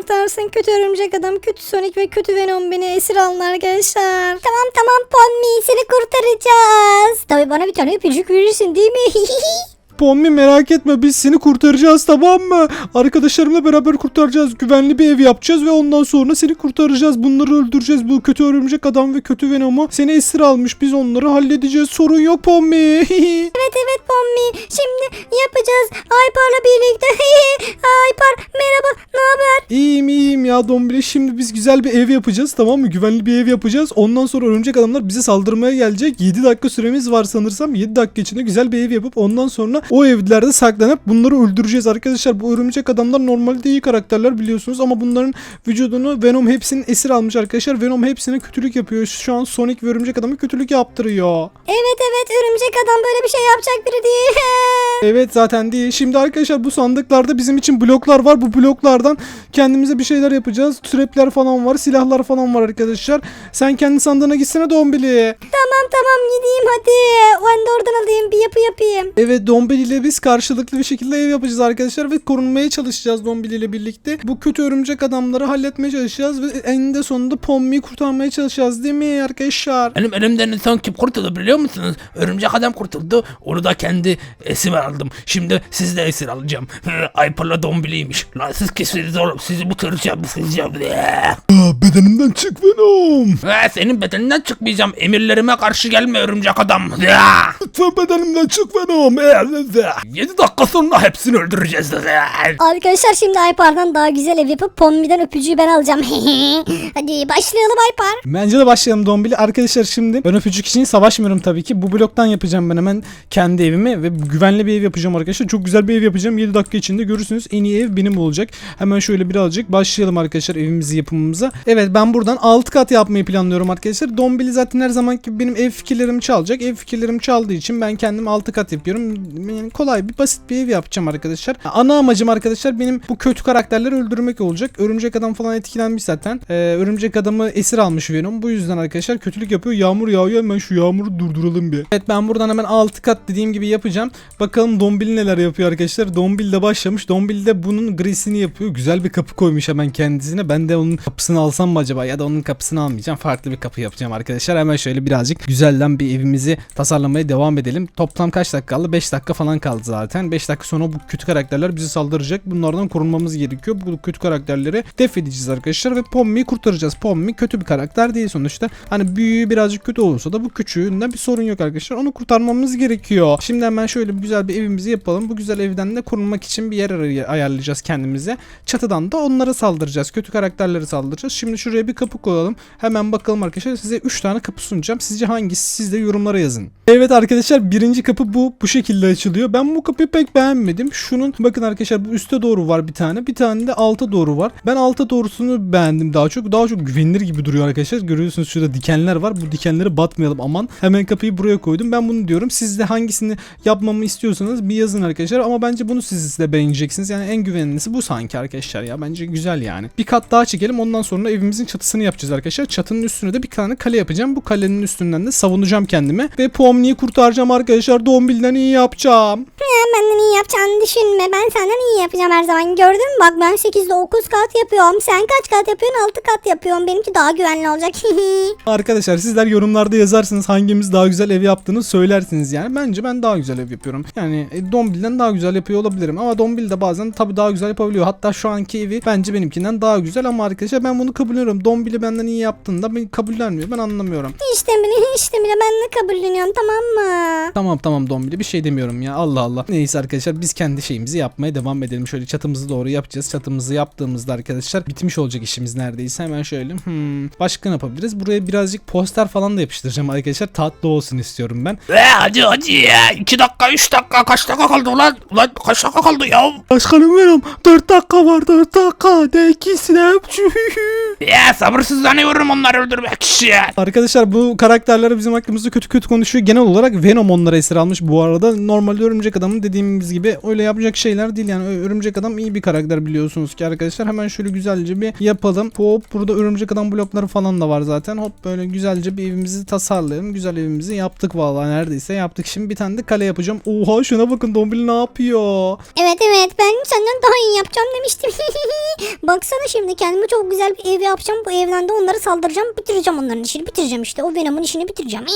kurtarsın. Kötü örümcek adam, kötü Sonic ve kötü Venom beni esir alın arkadaşlar. Tamam tamam Pomni seni kurtaracağız. Tabii bana bir tane öpücük verirsin değil mi? Pomni merak etme biz seni kurtaracağız tamam mı? Arkadaşlarımla beraber kurtaracağız. Güvenli bir ev yapacağız ve ondan sonra seni kurtaracağız. Bunları öldüreceğiz. Bu kötü örümcek adam ve kötü Venom'u seni esir almış. Biz onları halledeceğiz. Sorun yok Pomni. evet evet Pomni. Şimdi yapacağız. Aypar'la birlikte. Aypar merhaba ne haber? iyiyim iyiyim ya Dombili. Şimdi biz güzel bir ev yapacağız tamam mı? Güvenli bir ev yapacağız. Ondan sonra örümcek adamlar bize saldırmaya gelecek. 7 dakika süremiz var sanırsam. 7 dakika içinde güzel bir ev yapıp ondan sonra o evlerde saklanıp bunları öldüreceğiz arkadaşlar. Bu örümcek adamlar normalde iyi karakterler biliyorsunuz ama bunların vücudunu Venom hepsinin esir almış arkadaşlar. Venom hepsine kötülük yapıyor. Şu an Sonic ve örümcek adamı kötülük yaptırıyor. Evet evet örümcek adam böyle bir şey yapacak biri değil. Evet zaten değil. Şimdi arkadaşlar bu sandıklarda bizim için bloklar var. Bu bloklardan kendimize bir şeyler yapacağız. Trapler falan var. Silahlar falan var arkadaşlar. Sen kendi sandığına gitsene Dombili. tamam tamam gideyim hadi. Ben de oradan alayım bir yapı yapayım. Evet Dombili ile biz karşılıklı bir şekilde ev yapacağız arkadaşlar ve korunmaya çalışacağız Dombili ile birlikte. Bu kötü örümcek adamları halletmeye çalışacağız ve eninde sonunda Pommi'yi kurtarmaya çalışacağız değil mi arkadaşlar? Benim elimden son kim kurtuldu biliyor musunuz? Örümcek adam kurtuldu. Onu da kendi esir aldım. Şimdi sizi de esir alacağım. Ayparla dombiliymiş. Lan siz kesiniz oğlum. Sizi bitireceğim. Bitireceğim. bedenimden çık Venom. Ha, senin bedeninden çıkmayacağım. Emirlerime karşı gelme örümcek adam. Lütfen bedenimden çık Venom. 7 dakika sonra hepsini öldüreceğiz. Arkadaşlar şimdi Aypar'dan daha güzel ev yapıp Pommi'den öpücüğü ben alacağım. hadi başlayalım Aypar. Bence de başlayalım Dombili. Arkadaşlar şimdi ben öpücük için savaşmıyorum tabii ki. Bu bloktan yapacağım ben hemen kendi evimi ve güvenli bir ev yapacağım arkadaşlar. Çok güzel bir ev yapacağım. 7 dakika içinde görürsünüz. En iyi ev benim olacak. Hemen şöyle birazcık başlayalım arkadaşlar evimizi yapımımıza. Evet ben buradan 6 kat yapmayı planlıyorum arkadaşlar. Dombili zaten her zaman gibi benim ev fikirlerimi çalacak. Ev fikirlerim çaldığı için ben kendim 6 kat yapıyorum. Yani kolay bir basit bir ev yapacağım arkadaşlar. Ana amacım arkadaşlar benim bu kötü karakterleri öldürmek olacak. Örümcek adam falan etkilenmiş zaten. Ee, örümcek adamı esir almış Venom. Bu yüzden arkadaşlar kötülük yapıyor. Yağmur yağıyor. Hemen şu yağmuru durduralım bir. Evet ben buradan hemen 6 kat dediğim gibi yapacağım. Bakalım Dombil neler yapıyor arkadaşlar. Dombil de başlamış. Dombil de bunun grisini yapıyor. Güzel bir kapı koymuş hemen kendisine. Ben de onun kapısını alsam mı acaba? Ya da onun kapısını almayacağım. Farklı bir kapı yapacağım arkadaşlar. Hemen şöyle birazcık güzelden bir evimizi tasarlamaya devam edelim. Toplam kaç dakika kaldı? 5 dakika falan kaldı zaten. 5 dakika sonra bu kötü karakterler bizi saldıracak. Bunlardan korunmamız gerekiyor. Bu kötü karakterleri def edeceğiz arkadaşlar ve Pommi'yi kurtaracağız. Pommi kötü bir karakter değil sonuçta. Hani büyüğü birazcık kötü olursa da bu küçüğünden bir sorun yok arkadaşlar. Onu kurtarmamız gerekiyor. Şimdi hemen şöyle güzel bir evimizi yapalım. Bu güzel evden de korunmak için bir yer ay- ayarlayacağız kendimize. Çatıdan da onlara saldıracağız. Kötü karakterleri saldıracağız. Şimdi şuraya bir kapı koyalım. Hemen bakalım arkadaşlar. Size 3 tane kapı sunacağım. Sizce hangisi? Siz de yorumlara yazın. Evet arkadaşlar birinci kapı bu. Bu şekilde açılıyor. Ben bu kapıyı pek beğenmedim. Şunun bakın arkadaşlar bu üste doğru var bir tane. Bir tane de alta doğru var. Ben alta doğrusunu beğendim daha çok. Daha çok güvenilir gibi duruyor arkadaşlar. Görüyorsunuz şurada dikenler var. Bu dikenlere batmayalım aman. Hemen kapıyı buraya koydum. Ben bunu diyorum. Siz de hangisini yapmamı istiyorsanız bir yazın arkadaşlar. Ama bence bunu siz de beğeneceksiniz. Yani en güvenlisi bu sanki arkadaşlar ya. Bence güzel yani. Bir kat daha çekelim. Ondan sonra evimizin çatısını yapacağız arkadaşlar. Çatının üstüne de bir tane kale yapacağım. Bu kalenin üstünden de savunacağım kendimi. Ve Pomni'yi kurtaracağım arkadaşlar. Dombil'den iyi yapacağım. Ya benden iyi yapacağını düşünme. Ben senden iyi yapacağım her zaman. Gördün mü? Bak ben 8'de 9 kat yapıyorum. Sen kaç kat yapıyorsun? 6 kat yapıyorum. Benimki daha güvenli olacak. Arkadaşlar sizler yorumlarda yazarsınız hangimiz daha güzel ev yaptığını söylersiniz yani. Bence ben daha güzel ev yapıyorum. Yani e, Dombil'den daha güzel yapıyor olabilirim ama Dombil de bazen tabii daha güzel yapabiliyor. Hatta şu anki evi bence benimkinden daha güzel ama arkadaşlar ben bunu kabulleniyorum. Dombil'i benden iyi yaptığında ben kabullenmiyor. Ben anlamıyorum. işte bile işte bile ben de kabulleniyorum tamam mı? Tamam tamam Dombil'e bir şey demiyorum ya Allah Allah. Neyse arkadaşlar biz kendi şeyimizi yapmaya devam edelim. Şöyle çatımızı doğru yapacağız. Çatımızı yaptığımızda arkadaşlar bitmiş olacak işimiz neredeyse. Hemen şöyle hmm, başka ne yapabiliriz? Buraya birazcık poster falan da yapıştıracağım arkadaşlar. Tatlı olsun istiyorum ben. Ve hadi hadi ya. 2 dakika 3 dakika kaç dakika kaldı ulan? Ulan kaç dakika kaldı ya? Başkanım benim 4 dakika var 4 dakika. De ikisine Ya sabırsızlanıyorum onları öldürmek için. Arkadaşlar bu karakterler bizim hakkımızda kötü kötü konuşuyor. Genel olarak Venom onlara esir almış. Bu arada normalde Normalde örümcek adamın dediğimiz gibi öyle yapacak şeyler değil yani örümcek adam iyi bir karakter biliyorsunuz ki arkadaşlar. Hemen şöyle güzelce bir yapalım. Hop burada örümcek adam blokları falan da var zaten. Hop böyle güzelce bir evimizi tasarlayalım. Güzel evimizi yaptık vallahi neredeyse yaptık. Şimdi bir tane de kale yapacağım. Oha şuna bakın Dombili ne yapıyor? Evet evet ben senden daha iyi yapacağım demiştim. Baksana şimdi kendime çok güzel bir ev yapacağım. Bu evden de onları saldıracağım. Bitireceğim onların işini bitireceğim işte. O Venom'un işini bitireceğim.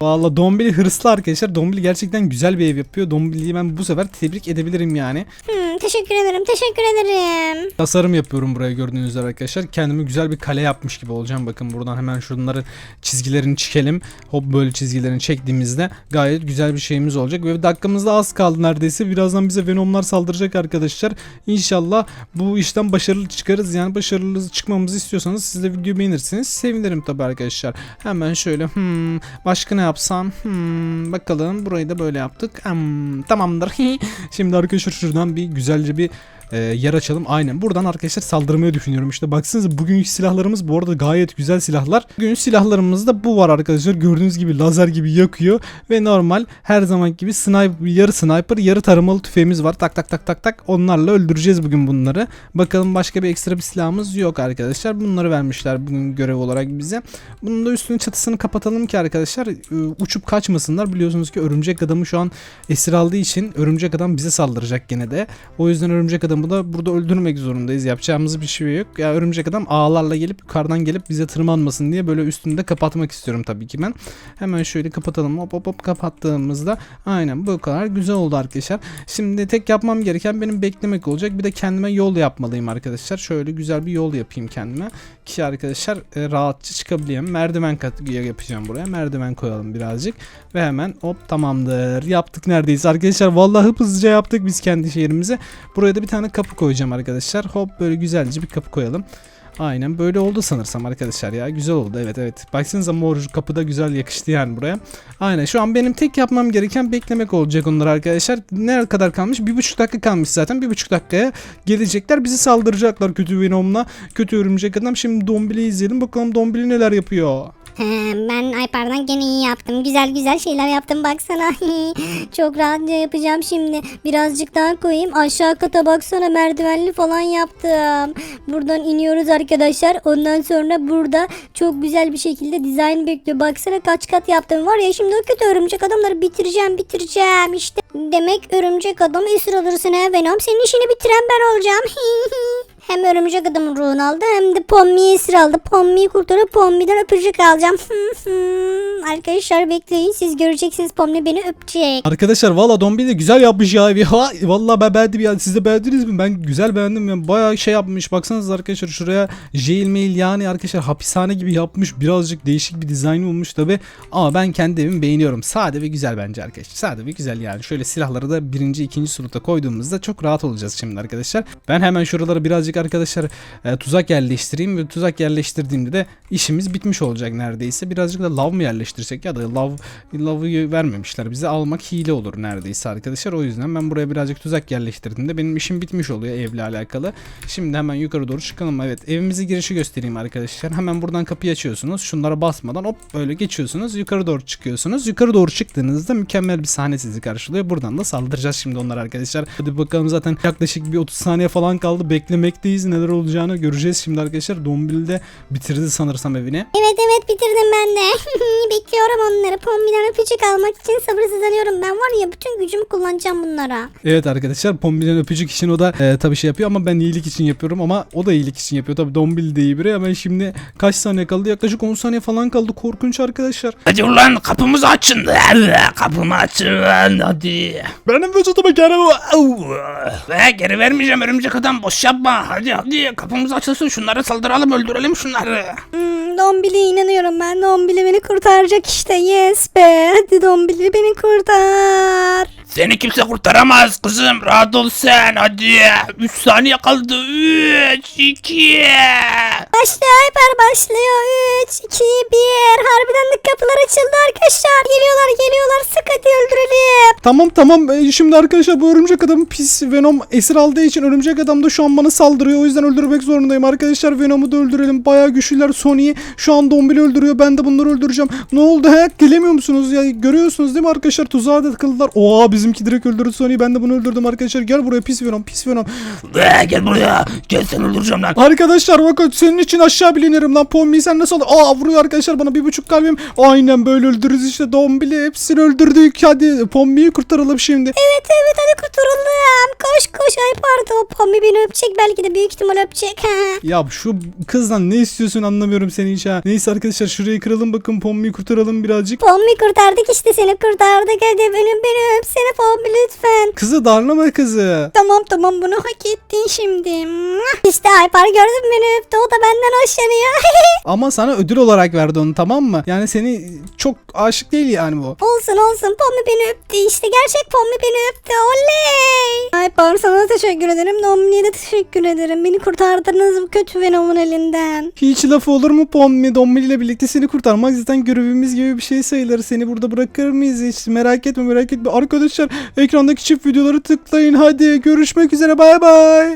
Valla Dombili hırslı arkadaşlar. Dombili gerçekten güzel bir ev yapıyor. Dombili'yi ben bu sefer tebrik edebilirim yani. Hmm, teşekkür ederim teşekkür ederim. Tasarım yapıyorum buraya gördüğünüz üzere arkadaşlar. Kendime güzel bir kale yapmış gibi olacağım. Bakın buradan hemen şunların çizgilerini çekelim. Hop böyle çizgilerini çektiğimizde gayet güzel bir şeyimiz olacak. Ve dakikamız da az kaldı neredeyse. Birazdan bize Venomlar saldıracak arkadaşlar. İnşallah bu işten başarılı çıkarız. Yani başarılı çıkmamızı istiyorsanız siz de videoyu beğenirsiniz. Sevinirim tabii arkadaşlar. Hemen şöyle hmm, başka ne yapsam? Hmm, bakalım burayı da böyle yaptık. Tamamdır. Şimdi arkadaşlar şuradan bir güzelce bir e, yer açalım. Aynen. Buradan arkadaşlar saldırmayı düşünüyorum. İşte baksanıza bugünkü silahlarımız bu arada gayet güzel silahlar. Bugün silahlarımızda bu var arkadaşlar. Gördüğünüz gibi lazer gibi yakıyor ve normal her zaman gibi sniper yarı sniper yarı taramalı tüfeğimiz var. Tak tak tak tak tak. Onlarla öldüreceğiz bugün bunları. Bakalım başka bir ekstra bir silahımız yok arkadaşlar. Bunları vermişler bugün görev olarak bize. Bunun da üstünün çatısını kapatalım ki arkadaşlar e, uçup kaçmasınlar. Biliyorsunuz ki örümcek adamı şu an esir aldığı için örümcek adam bize saldıracak gene de. O yüzden örümcek adamı da burada öldürmek zorundayız. Yapacağımız bir şey yok. Ya örümcek adam ağlarla gelip yukarıdan gelip bize tırmanmasın diye böyle üstünü de kapatmak istiyorum tabii ki ben. Hemen şöyle kapatalım. Hop hop hop kapattığımızda aynen bu kadar güzel oldu arkadaşlar. Şimdi tek yapmam gereken benim beklemek olacak. Bir de kendime yol yapmalıyım arkadaşlar. Şöyle güzel bir yol yapayım kendime ki arkadaşlar e, rahatça çıkabileyim. Merdiven yapacağım buraya. Merdiven koyalım birazcık ve hemen hop tamamdır. Yaptık neredeyse arkadaşlar. Vallahi hızlıca yaptık biz kendi şehrimize. Buraya da bir tane kapı koyacağım arkadaşlar. Hop böyle güzelce bir kapı koyalım. Aynen böyle oldu sanırsam arkadaşlar ya. Güzel oldu evet evet. Baksanıza mor kapı da güzel yakıştı yani buraya. Aynen şu an benim tek yapmam gereken beklemek olacak onlar arkadaşlar. Ne kadar kalmış? Bir buçuk dakika kalmış zaten. Bir buçuk dakikaya gelecekler. Bizi saldıracaklar kötü Venom'la. Kötü örümcek adam. Şimdi Dombili'yi izleyelim. Bakalım Dombili neler yapıyor. Ben Aypar'dan gene iyi yaptım. Güzel güzel şeyler yaptım baksana. Çok rahatça yapacağım şimdi. Birazcık daha koyayım. Aşağı kata baksana merdivenli falan yaptım. Buradan iniyoruz arkadaşlar. Ondan sonra burada çok güzel bir şekilde dizayn bekliyor. Baksana kaç kat yaptım. Var ya şimdi o kötü örümcek adamları bitireceğim bitireceğim. İşte demek örümcek adam esir alırsın he Venom. Senin işini bitiren ben olacağım. Hem örümcek adamın ruhunu aldı hem de Pommy'yi esir aldı. Pommy'yi kurtarıp Pommy'den öpücük alacağım. Arkadaşlar bekleyin siz göreceksiniz Pommy beni öpecek. Arkadaşlar valla Dombili de güzel yapmış ya. Ha, valla ben beğendim ya. Siz de beğendiniz mi? Ben güzel beğendim. Yani bayağı şey yapmış. Baksanıza arkadaşlar şuraya jail mail yani arkadaşlar hapishane gibi yapmış. Birazcık değişik bir dizayn olmuş tabi. Ama ben kendi evimi beğeniyorum. Sade ve güzel bence arkadaşlar. Sade ve güzel yani. Şöyle silahları da birinci ikinci sınıfta koyduğumuzda çok rahat olacağız şimdi arkadaşlar. Ben hemen şuralara birazcık arkadaşlar e, tuzak yerleştireyim ve tuzak yerleştirdiğimde de işimiz bitmiş olacak neredeyse. Birazcık da lav mı yerleştirsek ya da lav lavı vermemişler bize almak hile olur neredeyse arkadaşlar. O yüzden ben buraya birazcık tuzak yerleştirdiğimde benim işim bitmiş oluyor evle alakalı. Şimdi hemen yukarı doğru çıkalım. Evet evimizi girişi göstereyim arkadaşlar. Hemen buradan kapıyı açıyorsunuz. Şunlara basmadan hop böyle geçiyorsunuz. Yukarı doğru çıkıyorsunuz. Yukarı doğru çıktığınızda mükemmel bir sahne sizi karşılıyor. Buradan da saldıracağız şimdi onlar arkadaşlar. Hadi bakalım zaten yaklaşık bir 30 saniye falan kaldı. Beklemekteyiz. Neler olacağını göreceğiz şimdi arkadaşlar. Dombil de bitirdi sanırsam evini. Evet evet bitirdim ben de. Bekliyorum onları. Pommy'den öpücük almak için sabırsızlanıyorum. Ben var ya bütün gücümü kullanacağım bunlara. Evet arkadaşlar Pombil'in öpücük için o da e, tabii şey yapıyor ama ben iyilik için yapıyorum ama o da iyilik için yapıyor. Tabii Dombil de iyi biri ama şimdi kaç saniye kaldı? Yaklaşık 10 saniye falan kaldı. Korkunç arkadaşlar. Hadi ulan kapımızı açın. Kapımı açın lan hadi. Benim vücuduma gene bu. Ve geri vermeyeceğim örümcek adam boş yapma. Hadi hadi kapımız açılsın şunları saldıralım öldürelim şunları. Hmm, Dombili'ye inanıyorum ben. Dombili beni kurtaracak işte. Yes be. Hadi Dombili beni kurtar. Seni kimse kurtaramaz kızım rahat ol sen hadi. 3 saniye kaldı 3 2 Başlıyor Hyper başlıyor. 3, 2, 1. Harbiden de kapılar açıldı arkadaşlar. Geliyorlar geliyorlar. Sık hadi öldürelim. Tamam tamam E, şimdi arkadaşlar bu örümcek adamı pis Venom esir aldığı için örümcek adam da şu an bana saldırıyor. O yüzden öldürmek zorundayım arkadaşlar. Venom'u da öldürelim. Bayağı güçlüler. Sony'yi şu an Dombil'i öldürüyor. Ben de bunları öldüreceğim. Ne oldu he? Gelemiyor musunuz ya? Görüyorsunuz değil mi arkadaşlar? Tuzağa da tıkıldılar. Oha bizim bizimki direkt öldürdü Sony'yi. Ben de bunu öldürdüm arkadaşlar. Gel buraya pis Venom pis Venom. Ee, gel buraya. Gel seni öldüreceğim lan. Arkadaşlar bakın senin için aşağı bilinirim lan. Pommi'yi sen nasıl aldın? Aa vuruyor arkadaşlar bana bir buçuk kalbim. Aynen böyle öldürürüz işte. Dombili hepsini öldürdük. Hadi Pommi'yi kurtaralım şimdi. Evet evet hadi kurtulalım. Koş koş ay pardon. Pommi beni öpecek belki de büyük ihtimal öpecek. Ya şu kızdan ne istiyorsun anlamıyorum seni hiç ha. Neyse arkadaşlar şurayı kıralım bakın Pommi'yi kurtaralım birazcık. Pommi kurtardık işte seni kurtardık. Hadi benim beni öpsene Pommi lütfen. Kızı darlama kızı. Tamam tamam bunu hak ettin şimdi. İşte Aypar gördün beni öptü o da benden hoşlanıyor. Ama sana ödül olarak verdi onu tamam mı? Yani seni çok aşık değil yani bu. olsun olsun Pommi beni öptü işte gerçek Pommi beni öptü oley. Aypar sana teşekkür ederim Domni'ye de teşekkür ederim. Beni kurtardınız bu kötü Venom'un elinden. Hiç lafı olur mu Pommi? Dombili ile birlikte seni kurtarmak zaten görevimiz gibi bir şey sayılır. Seni burada bırakır mıyız hiç? Merak etme merak etme. Arkadaşlar ekrandaki çift videoları tıklayın. Hadi görüşmek üzere bay bay.